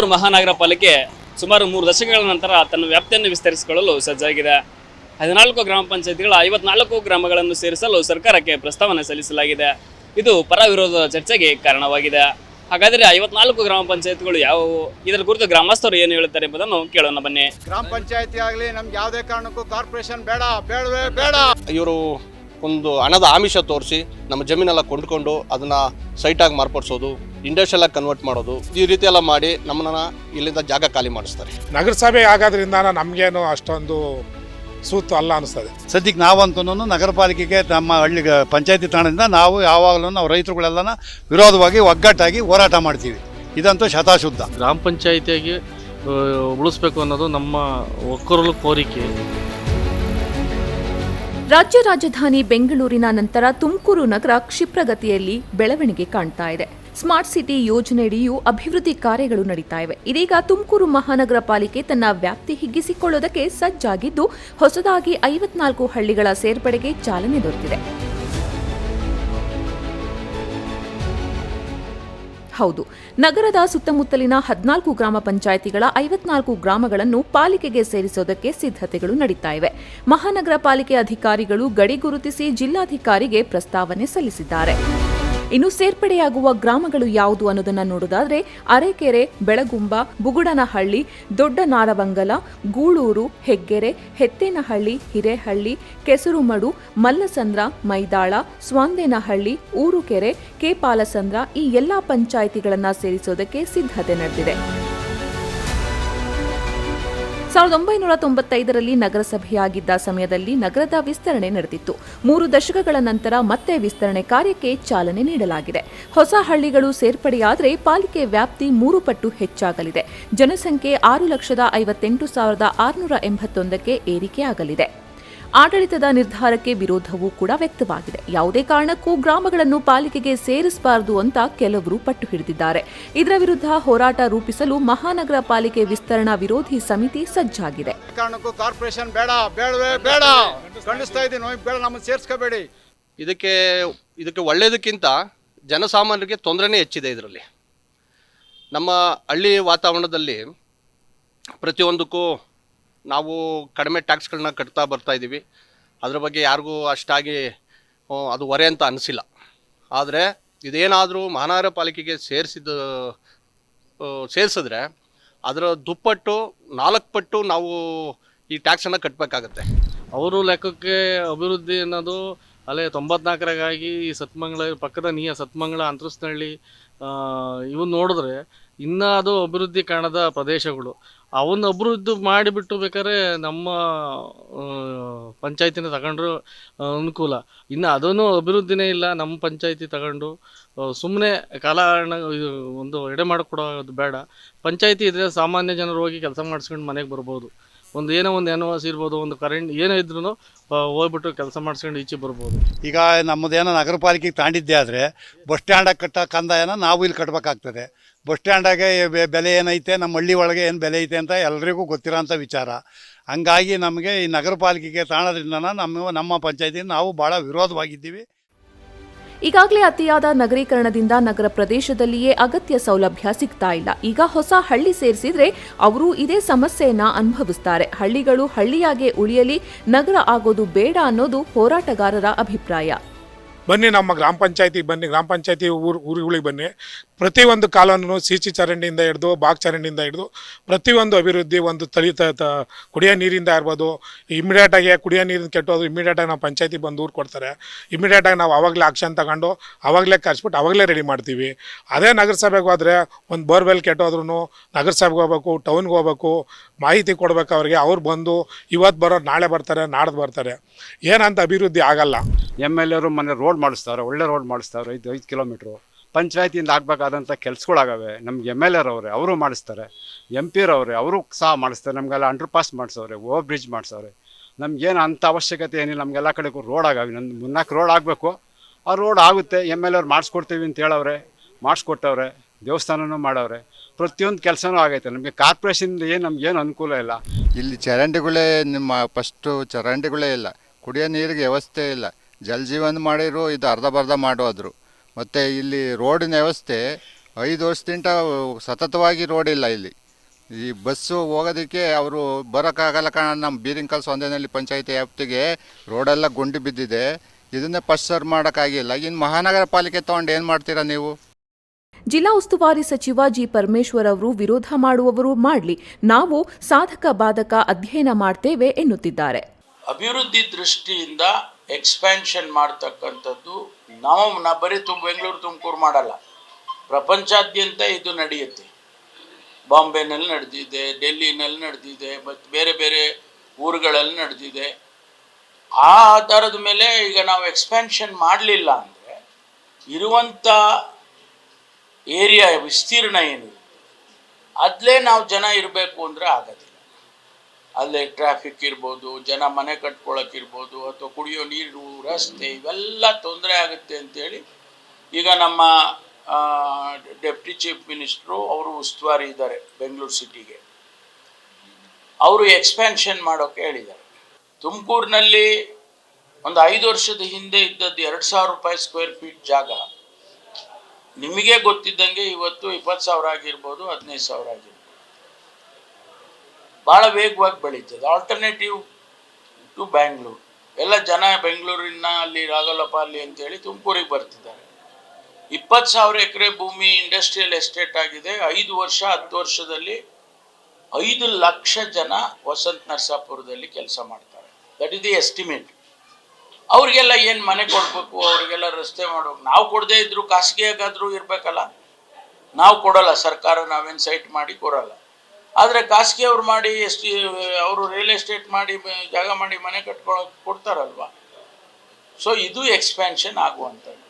ತುಮಕೂರು ಮಹಾನಗರ ಪಾಲಿಕೆ ಸುಮಾರು ಮೂರು ದಶಕಗಳ ನಂತರ ತನ್ನ ವ್ಯಾಪ್ತಿಯನ್ನು ವಿಸ್ತರಿಸಿಕೊಳ್ಳಲು ಸಜ್ಜಾಗಿದೆ. ಹದಿನಾಲ್ಕು ಗ್ರಾಮ ಪಂಚಾಯತ್ಗಳ ಐವತ್ನಾಲ್ಕು ಗ್ರಾಮಗಳನ್ನು ಸೇರಿಸಲು ಸರ್ಕಾರಕ್ಕೆ ಪ್ರಸ್ತಾವನೆ ಸಲ್ಲಿಸಲಾಗಿದೆ. ಇದು ಪರ ವಿರೋಧದ ಚರ್ಚೆಗೆ ಕಾರಣವಾಗಿದೆ. ಹಾಗಾದರೆ ಐವತ್ನಾಲ್ಕು ಗ್ರಾಮ ಪಂಚಾಯತ್ಗಳು ಯಾವುವು? ಇದರ ಕುರಿತು ಗ್ರಾಮಸ್ಥರು ಏನು ಹೇಳುತ್ತಾರೆ ಎಂಬುದನ್ನು ಕೇಳೋಣ ಬನ್ನಿ. ಗ್ರಾಮ ಪಂಚಾಯತಿ ಆಗಲಿ ನಮ್ಗೆ ಯಾವುದೇ ಕಾರಣಕ್ಕೂ ಕಾರ್ಪೊರೇಷನ್ ಬೇಡ ಬೇಡವೇ ಬೇಡ. ಇವರು ಒಂದು ಹಣದ ಆಮಿಷ ತೋರಿಸಿ ನಮ್ಮ ಜಮೀನೆಲ್ಲ ಕೊಂಡ್ಕೊಂಡು ಅದನ್ನ ಸೈಟಾಗಿ ಮಾರ್ಪಡಿಸೋದು ಇಂಡಸ್ಟ್ರಿಯಲ್ ಆಗಿ ಕನ್ವರ್ಟ್ ಮಾಡೋದು ಈ ರೀತಿ ಎಲ್ಲ ಮಾಡಿ ನಮ್ಮನ್ನ ಇಲ್ಲಿಂದ ಜಾಗ ಖಾಲಿ ಮಾಡಿಸ್ತಾರೆ. ನಗರಸಭೆ ಆಗೋದ್ರಿಂದ ನಮಗೇನು ಅಷ್ಟೊಂದು ಸೂತ್ತು ಅಲ್ಲ ಅನಿಸ್ತದೆ. ಸದ್ಯಕ್ಕೆ ನಾವಂತೂ ನಗರ ಪಾಲಿಕೆಗೆ ನಮ್ಮ ಹಳ್ಳಿ ಪಂಚಾಯತಿ ತಾಣದಿಂದ ನಾವು ಯಾವಾಗಲೂ ನಾವು ರೈತರುಗಳೆಲ್ಲನ ವಿರೋಧವಾಗಿ ಒಗ್ಗಟ್ಟಾಗಿ ಹೋರಾಟ ಮಾಡ್ತೀವಿ. ಇದಂತೂ ಶತಾಶುದ್ಧ. ಗ್ರಾಮ ಪಂಚಾಯಿತಿಯಾಗಿ ಉಳಿಸ್ಬೇಕು ಅನ್ನೋದು ನಮ್ಮ ಒಕ್ಕರಲು ಕೋರಿಕೆ. ರಾಜ್ಯ ರಾಜಧಾನಿ ಬೆಂಗಳೂರಿನ ನಂತರ ತುಮಕೂರು ನಗರ ಕ್ಷಿಪ್ರಗತಿಯಲ್ಲಿ ಬೆಳವಣಿಗೆ ಕಾಣ್ತಾ ಇದೆ. ಸ್ಮಾರ್ಟ್ ಸಿಟಿ ಯೋಜನೆಯಡಿಯೂ ಅಭಿವೃದ್ಧಿ ಕಾರ್ಯಗಳು ನಡೀತಾ ಇವೆ. ಇದೀಗ ತುಮಕೂರು ಮಹಾನಗರ ಪಾಲಿಕೆ ತನ್ನ ವ್ಯಾಪ್ತಿ ಹಿಗ್ಗಿಸಿಕೊಳ್ಳೋದಕ್ಕೆ ಸಜ್ಜಾಗಿದ್ದು, ಹೊಸದಾಗಿ ಐವತ್ನಾಲ್ಕು ಹಳ್ಳಿಗಳ ಸೇರ್ಪಡೆಗೆ ಚಾಲನೆ ದೊರೆತಿದೆ. ಹೌದು, ನಗರದ ಸುತ್ತಮುತ್ತಲಿನ ಹದಿನಾಲ್ಕು ಗ್ರಾಮ ಪಂಚಾಯಿತಿಗಳ ಐವತ್ನಾಲ್ಕು ಗ್ರಾಮಗಳನ್ನು ಪಾಲಿಕೆಗೆ ಸೇರಿಸೋದಕ್ಕೆ ಸಿದ್ಧತೆಗಳು ನಡೀತಾ ಇವೆ. ಮಹಾನಗರ ಪಾಲಿಕೆ ಅಧಿಕಾರಿಗಳು ಗಡಿ ಗುರುತಿಸಿ ಜಿಲ್ಲಾಧಿಕಾರಿಗೆ ಪ್ರಸ್ತಾವನೆ ಸಲ್ಲಿಸಿದ್ದಾರೆ. ಇನ್ನು ಸೇರ್ಪಡೆಯಾಗುವ ಗ್ರಾಮಗಳು ಯಾವುದು ಅನ್ನೋದನ್ನ ನೋಡೋದಾದ್ರೆ ಅರೆಕೆರೆ, ಬೆಳಗುಂಬ, ಬುಗುಡನಹಳ್ಳಿ ದೊಡ್ಡ ನಾರವಂಗಲ ಗೂಳೂರು, ಹೆಗ್ಗೆರೆ, ಹೆತ್ತೇನಹಳ್ಳಿ, ಹಿರೇಹಳ್ಳಿ, ಕೆಸರುಮಡು, ಮಲ್ಲಸಂದ್ರ, ಮೈದಾಳ, ಸ್ವಾಂದೇನಹಳ್ಳಿ, ಊರುಕೆರೆ, ಕೆಪಾಲಸಂದ್ರ ಈ ಎಲ್ಲಾ ಪಂಚಾಯಿತಿಗಳನ್ನ ಸೇರಿಸೋದಕ್ಕೆ ಸಿದ್ಧತೆ ನಡೆದಿದೆ. ಸಾವಿರದ ಒಂಬೈನೂರ ತೊಂಬತ್ತೈದರಲ್ಲಿ ನಗರಸಭೆಯಾಗಿದ್ದ ಸಮಯದಲ್ಲಿ ನಗರದ ವಿಸ್ತರಣೆ ನಡೆದಿತ್ತು. ಮೂರು ದಶಕಗಳ ನಂತರ ಮತ್ತೆ ವಿಸ್ತರಣೆ ಕಾರ್ಯಕ್ಕೆ ಚಾಲನೆ ನೀಡಲಾಗಿದೆ. ಹೊಸ ಹಳ್ಳಿಗಳು ಸೇರ್ಪಡೆಯಾದರೆ ಪಾಲಿಕೆ ವ್ಯಾಪ್ತಿ ಮೂರು ಪಟ್ಟು ಹೆಚ್ಚಾಗಲಿದೆ. ಜನಸಂಖ್ಯೆ ಆರು ಲಕ್ಷದ ಐವತ್ತೆಂಟು ಸಾವಿರದ ಆರುನೂರ ಎಂಬತ್ತೊಂದಕ್ಕೆ ಏರಿಕೆಯಾಗಲಿದೆ. ಆಡಳಿತದ ನಿರ್ಧಾರಕ್ಕೆ ವಿರೋಧವೂ ಕೂಡ ವ್ಯಕ್ತವಾಗಿದೆ. ಯಾವುದೇ ಕಾರಣಕ್ಕೂ ಗ್ರಾಮಗಳನ್ನು ಪಾಲಿಕೆಗೆ ಸೇರಿಸಬಾರದು ಅಂತ ಕೆಲವರು ಪಟ್ಟು ಹಿಡಿದಿದ್ದಾರೆ. ಇದರ ವಿರುದ್ಧ ಹೋರಾಟ ರೂಪಿಸಲು ಮಹಾನಗರ ಪಾಲಿಕೆ ವಿಸ್ತರಣಾ ವಿರೋಧಿ ಸಮಿತಿ ಸಜ್ಜಾಗಿದೆ. ಕಾರಣಕ್ಕೂ ಕಾರ್ಪೊರೇಷನ್ ಬೇಡ ಬೇಡ ಬೇಡ. ಖಂಡಿಸ್ತಾ ಇದ್ದೀನಿ ಬೇಡ ನಮ್ಮನ್ನು ಸೇರ್ಸ್ಕೋಬೇಡಿ. ಇದಕ್ಕೆ ಇದಕ್ಕೆ ಒಳ್ಳೆಯದಕ್ಕಿಂತ ಜನಸಾಮಾನ್ಯರಿಗೆ ತೊಂದರೆನೇ ಹೆಚ್ಚಿದೆ ಇದರಲ್ಲಿ. ನಮ್ಮ ಹಳ್ಳಿ ವಾತಾವರಣದಲ್ಲಿ ಪ್ರತಿಯೊಂದಕ್ಕೂ ನಾವು ಕಡಿಮೆ ಟ್ಯಾಕ್ಸ್ಗಳನ್ನ ಕಟ್ತಾ ಬರ್ತಾ ಇದ್ದೀವಿ ಅದ್ರ ಬಗ್ಗೆ ಯಾರಿಗೂ ಅಷ್ಟಾಗಿ ಅದು ಹೊರೆ ಅಂತ ಅನಿಸಿಲ್ಲ. ಆದರೆ ಇದೇನಾದರೂ ಮಹಾನಗರ ಪಾಲಿಕೆಗೆ ಸೇರಿಸಿದ ಸೇರಿಸಿದ್ರೆ ಅದರ ದುಪ್ಪಟ್ಟು, ನಾಲ್ಕು ಪಟ್ಟು ನಾವು ಈ ಟ್ಯಾಕ್ಸನ್ನು ಕಟ್ಟಬೇಕಾಗತ್ತೆ ಅವರು ಲೆಕ್ಕಕ್ಕೆ ಅಭಿವೃದ್ಧಿ ಅನ್ನೋದು ಅಲ್ಲೇ ತೊಂಬತ್ನಾಲ್ಕರಾಗಾಗಿ ಈ ಸತ್ಮಂಗಳ ಪಕ್ಕದ ನೀಯ ಸತ್ಮಂಗಳ ಅಂತರಸ್ನಹಳ್ಳಿ ಇವನ್ನ ನೋಡಿದ್ರೆ ಇನ್ನೂ ಅದು ಅಭಿವೃದ್ಧಿ ಕಾಣದ ಪ್ರದೇಶಗಳು. ಅವನ್ನ ಅಭಿವೃದ್ಧಿ ಮಾಡಿಬಿಟ್ಟು ಬೇಕಾದ್ರೆ ನಮ್ಮ ಪಂಚಾಯತಿನ ತಗೊಂಡ್ರು ಅನುಕೂಲ. ಇನ್ನು ಅದನ್ನು ಅಭಿವೃದ್ಧಿನೇ ಇಲ್ಲ. ನಮ್ಮ ಪಂಚಾಯಿತಿ ತಗೊಂಡು ಸುಮ್ಮನೆ ಕಾಲ ಒಂದು ಎಡೆ ಮಾಡಿಕೊಡೋದು ಬೇಡ. ಪಂಚಾಯಿತಿ ಇದ್ರೆ ಸಾಮಾನ್ಯ ಜನರು ಹೋಗಿ ಕೆಲಸ ಮಾಡಿಸ್ಕೊಂಡು ಮನೆಗೆ ಬರ್ಬೋದು. ಒಂದು ಏನೋ ಒಂದು ಎನ್ ಇರ್ಬೋದು, ಒಂದು ಕರೆಂಟ್ ಏನೇ ಇದ್ರೂ ಹೋಗ್ಬಿಟ್ಟು ಕೆಲಸ ಮಾಡಿಸ್ಕೊಂಡು ಈಚೆ ಬರ್ಬೋದು. ಈಗ ನಮ್ಮದೇನೋ ನಗರ ಪಾಲಿಕೆಗೆ ತಾಂಡಿದ್ದೆ ಆದರೆ, ಬಸ್ ಸ್ಟ್ಯಾಂಡಾಗ ಕಟ್ಟೋ ಕಂದಾಯನ ನಾವು ಇಲ್ಲಿ ಕಟ್ಟಬೇಕಾಗ್ತದೆ ಬಸ್ ಸ್ಟ್ಯಾಂಡಾಗೆ ಬೆ- ಬೆಲೆ ಏನೈತೆ ನಮ್ಮ ಹಳ್ಳಿ ಒಳಗೆ ಏನು ಬೆಲೆ ಐತೆ ಅಂತ ಎಲ್ಲರಿಗೂ ಗೊತ್ತಿರೋಂಥ ವಿಚಾರ. ಹಂಗಾಗಿ ನಮಗೆ ಈ ನಗರ ಪಾಲಿಕೆಗೆ ತಾಣದ್ರಿಂದ ನಮ್ಮ ನಮ್ಮ ಪಂಚಾಯತಿ ನಾವು ಭಾಳ ವಿರೋಧವಾಗಿದ್ದೀವಿ. ಈಗಾಗಲೇ ಅತಿಯಾದ ನಗರೀಕರಣದಿಂದ ನಗರ ಪ್ರದೇಶದಲ್ಲಿಯೇ ಅಗತ್ಯ ಸೌಲಭ್ಯ ಸಿಗ್ತಾ ಇಲ್ಲ. ಈಗ ಹೊಸ ಹಳ್ಳಿ ಸೇರಿಸಿದ್ರೆ ಅವರು ಇದೇ ಸಮಸ್ಯೆಯನ್ನ ಅನುಭವಿಸ್ತಾರೆ. ಹಳ್ಳಿಗಳು ಹಳ್ಳಿಯಾಗೆ ಉಳಿಯಲಿ ನಗರ ಆಗೋದು ಬೇಡ ಅನ್ನೋದು ಹೋರಾಟಗಾರರ ಅಭಿಪ್ರಾಯ. ಬನ್ನಿ ನಮ್ಮ ಗ್ರಾಮ ಪಂಚಾಯತಿ ಬನ್ನಿ. ಗ್ರಾಮ ಪಂಚಾಯತಿ ಊರು ಊರುಗಳಿಗೆ ಬನ್ನಿ. ಪ್ರತಿಯೊಂದು ಕಾಲೋನು ಸಿಚಿ ಚರಂಡಿಯಿಂದ ಹಿಡಿದು, ಬಾಗ್ ಚರಂಡಿಯಿಂದ ಹಿಡಿದು, ಪ್ರತಿಯೊಂದು ಅಭಿವೃದ್ಧಿ ಒಂದು ತಳಿ ಕುಡಿಯೋ ನೀರಿಂದ ಇರ್ಬೋದು. ಇಮಿಡಿಯೇಟಾಗಿ ಕುಡಿಯೋ ನೀರಿನ ಕೆಟ್ಟೋದು ಇಮಿಡಿಯೇಟಾಗಿ ನಾವು ಪಂಚಾಯತಿ ಬಂದು ಊರು ಕೊಡ್ತಾರೆ. ಇಮಿಡಿಯೇಟಾಗಿ ನಾವು ಆವಾಗಲೇ ಆಕ್ಷನ್ ತಗೊಂಡು ಆವಾಗಲೇ ಕರೆಸ್ಬಿಟ್ಟು ಆವಾಗಲೇ ರೆಡಿ ಮಾಡ್ತೀವಿ. ಅದೇ ನಗರಸಭೆಗೆ ಹೋದರೆ ಒಂದು ಬೋರ್ವೆಲ್ ಕೆಟ್ಟೋದ್ರೂ ನಗರಸಭೆಗೆ ಹೋಗ್ಬೇಕು ಟೌನ್ಗೆ ಹೋಗ್ಬೇಕು, ಮಾಹಿತಿ ಕೊಡ್ಬೇಕು ಅವ್ರಿಗೆ. ಅವ್ರು ಬಂದು ಇವತ್ತು ಬರೋರು ನಾಳೆ ಬರ್ತಾರೆ, ನಾಡ್ದು ಬರ್ತಾರೆ. ಏನಂತ ಅಭಿವೃದ್ಧಿ ಆಗಲ್ಲ. ಎಂ ಎಲ್ ಎರು ಮನೆ ರೋಡ್ ಮಾಡಿಸ್ತಾರೆ ಒಳ್ಳೆ ರೋಡ್ ಮಾಡಿಸ್ತಾರೆ ಐದು ಐದು ಕಿಲೋಮೀಟ್ರು ಪಂಚಾಯತಿಯಿಂದ ಆಗಬೇಕಾದಂಥ ಕೆಲಸಗಳಾಗವೆ. ನಮ್ಗೆ ಎಂ ಎಲ್ ಎರ್ ಅವರೇ ಮಾಡಿಸ್ತಾರೆ. ಎಂ ಪಿರವ್ರೆ ಅವರು ಸಹ ಮಾಡಿಸ್ತಾರೆ. ನಮಗೆಲ್ಲ ಅಂಡರ್ ಪಾಸ್ ಮಾಡಿಸೋರೆ ಓವರ್ ಬ್ರಿಡ್ಜ್ ಮಾಡಿಸೋರೆ ನಮ್ಗೇನು ಅಂಥ ಅವಶ್ಯಕತೆ ಏನಿಲ್ಲ. ನಮಗೆಲ್ಲ ಕಡೆಗೂ ರೋಡ್ ಆಗವೆ. ನನ್ನ ಮುನ್ನಾಲ್ಕು ರೋಡ್ ಆಗಬೇಕು. ಆ ರೋಡ್ ಆಗುತ್ತೆ. ಎಂ ಎಲ್ ಎರ್ ಮಾಡಿಸ್ಕೊಡ್ತೀವಿ ಅಂತ ಹೇಳವ್ರೆ, ಮಾಡಿಸ್ಕೊಟ್ಟವ್ರೆ, ದೇವಸ್ಥಾನನೂ ಮಾಡವ್ರೆ. ಪ್ರತಿಯೊಂದು ಕೆಲಸನೂ ಆಗೈತೆ. ನಮಗೆ ಕಾರ್ಪೊರೇಷನ್ದು ಏನು ನಮ್ಗೇನು ಅನುಕೂಲ ಇಲ್ಲ. ಇಲ್ಲಿ ಚರಂಡಿಗಳೇ ನಿಮ್ಮ ಫಸ್ಟು ಚರಂಡಿಗಳೇ ಇಲ್ಲ. ಕುಡಿಯೋ ನೀರಿಗೆ ವ್ಯವಸ್ಥೆ ಇಲ್ಲ. ಜಲ್ ಜೀವನ್ ಮಾಡಿರು ಇದು ಅರ್ಧ ಬರ್ಧ ಮಾಡೋದ್ರು ಮತ್ತು ಇಲ್ಲಿ ರೋಡಿನ ವ್ಯವಸ್ಥೆ ಐದು ವರ್ಷದಿಂದ ಸತತವಾಗಿ ರೋಡ್ ಇಲ್ಲ. ಇಲ್ಲಿ ಈ ಬಸ್ಸು ಹೋಗೋದಕ್ಕೆ ಅವರು ಬರೋಕ್ಕಾಗಲ್ಲ ಕಾರಣ ನಮ್ಮ ಬೀರಿಂಕಲ್ ಸೊಂದೆನಹಳ್ಳಿ ಪಂಚಾಯತಿ ವ್ಯಾಪ್ತಿಗೆ ರೋಡೆಲ್ಲ ಗುಂಡಿ ಬಿದ್ದಿದೆ. ಇದನ್ನೇ ಫಸ್ಟ್ ಸರ್ ಮಾಡೋಕ್ಕಾಗಿಲ್ಲ. ಇನ್ನು ಮಹಾನಗರ ಪಾಲಿಕೆ ತೊಗೊಂಡು ಏನು ಮಾಡ್ತೀರಾ ನೀವು? ಜಿಲ್ಲಾ ಉಸ್ತುವಾರಿ ಸಚಿವ ಜಿ ಪರಮೇಶ್ವರ್ ಅವರು ವಿರೋಧ ಮಾಡುವವರು ಮಾಡಲಿ. ನಾವು ಸಾಧಕ ಬಾಧಕ ಅಧ್ಯಯನ ಮಾಡ್ತೇವೆ ಎನ್ನುತ್ತಿದ್ದಾರೆ. ಅಭಿವೃದ್ಧಿ ದೃಷ್ಟಿಯಿಂದ ಎಕ್ಸ್ಪ್ಯಾನ್ಷನ್ ಮಾಡ್ತಕ್ಕಂಥದ್ದು ನಾವು ನಾ ಬರೀ ತುಂಬ ಬೆಂಗಳೂರು ತುಮಕೂರು ಮಾಡಲ್ಲ. ಪ್ರಪಂಚಾದ್ಯಂತ ಇದು ನಡೆಯುತ್ತೆ. ಬಾಂಬೆನಲ್ಲಿ ನಡೆದಿದೆ, ಡೆಲ್ಲಿನಲ್ಲಿ ನಡೆದಿದೆ ಮತ್ತು ಬೇರೆ ಬೇರೆ ಊರುಗಳಲ್ಲಿ ನಡೆದಿದೆ. ಆ ಆಧಾರದ ಮೇಲೆ ಈಗ ನಾವು ಎಕ್ಸ್ಪ್ಯಾನ್ಷನ್ ಮಾಡಲಿಲ್ಲ ಅಂದರೆ ಇರುವಂಥ ಏರಿಯಾ ವಿಸ್ತೀರ್ಣ ಏನು ಅದಲೇ ನಾವು ಜನ ಇರಬೇಕು ಅಂದರೆ ಆಗೋದಿಲ್ಲ ಅಲ್ಲೇ ಟ್ರಾಫಿಕ್ ಇರ್ಬೋದು, ಜನ ಮನೆ ಕಟ್ಕೊಳಕ್ಕಿರ್ಬೋದು ಅಥವಾ ಕುಡಿಯೋ ನೀರು, ರಸ್ತೆ, ಇವೆಲ್ಲ ತೊಂದರೆ ಆಗುತ್ತೆ ಅಂತೇಳಿ ಈಗ ನಮ್ಮ ಡೆಪ್ಟಿ ಚೀಫ್ ಮಿನಿಸ್ಟ್ರು ಅವರು ಉಸ್ತುವಾರಿ ಇದ್ದಾರೆ ಬೆಂಗಳೂರು ಸಿಟಿಗೆ ಅವರು ಎಕ್ಸ್ಪ್ಯಾನ್ಷನ್ ಮಾಡೋಕೆ ಹೇಳಿದ್ದಾರೆ. ತುಮಕೂರಿನಲ್ಲಿ ಒಂದು ಐದು ವರ್ಷದ ಹಿಂದೆ ಇದ್ದದ್ದು ಎರಡು ಸಾವಿರ ರೂಪಾಯಿ ಸ್ಕ್ವೇರ್ ಫೀಟ್ ಜಾಗ. ನಿಮಗೆ ಗೊತ್ತಿದ್ದಂಗೆ ಇವತ್ತು ಇಪ್ಪತ್ತು ಸಾವಿರ ಆಗಿರ್ಬೋದು, ಹದಿನೈದು ಸಾವಿರ ಆಗಿರ್ಬೋದು. ಭಾಳ ವೇಗವಾಗಿ ಬೆಳೀತದೆ. ಆಲ್ಟರ್ನೇಟಿವ್ ಟು ಬ್ಯಾಂಗ್ಳೂರು ಎಲ್ಲ ಜನ ಬೆಂಗಳೂರಿನ ಅಲ್ಲಿ ರಾಗಲಪ್ಪ ಅಲ್ಲಿ ಅಂತೇಳಿ ತುಮಕೂರಿಗೆ ಬರ್ತಿದ್ದಾರೆ. ಇಪ್ಪತ್ತು ಸಾವಿರ ಎಕರೆ ಭೂಮಿ ಇಂಡಸ್ಟ್ರಿಯಲ್ ಎಸ್ಟೇಟ್ ಆಗಿದೆ. ಐದು ವರ್ಷ, ಹತ್ತು ವರ್ಷದಲ್ಲಿ ಐದು ಲಕ್ಷ ಜನ ವಸಂತ ನರಸಾಪುರದಲ್ಲಿ ಕೆಲಸ ಮಾಡ್ತಾರೆ. ದಟ್ ಇಸ್ ದಿ ಎಸ್ಟಿಮೇಟ್ ಅವ್ರಿಗೆಲ್ಲ ಏನು ಮನೆ ಕೊಡಬೇಕು, ಅವ್ರಿಗೆಲ್ಲ ರಸ್ತೆ ಮಾಡಬೇಕು. ನಾವು ಕೊಡದೇ ಇದ್ರು ಖಾಸಗಿಯಾಗಾದರೂ ಇರಬೇಕಲ್ಲ. ನಾವು ಕೊಡಲ್ಲ, ಸರ್ಕಾರ ನಾವೇನು ಸೈಟ್ ಮಾಡಿ ಕೊಡಲ್ಲ. ಆದರೆ ಖಾಸಗಿಯವ್ರು ಮಾಡಿ ಎಷ್ಟು ಅವರು ರಿಯಲ್ ಎಸ್ಟೇಟ್ ಮಾಡಿ, ಜಾಗ ಮಾಡಿ ಮನೆ ಕಟ್ಕೊಳ್ಳೋಕೆ ಕೊಡ್ತಾರಲ್ವ? ಸೊ ಇದು ಎಕ್ಸ್ಪ್ಯಾನ್ಷನ್ ಆಗುವಂಥದ್ದು.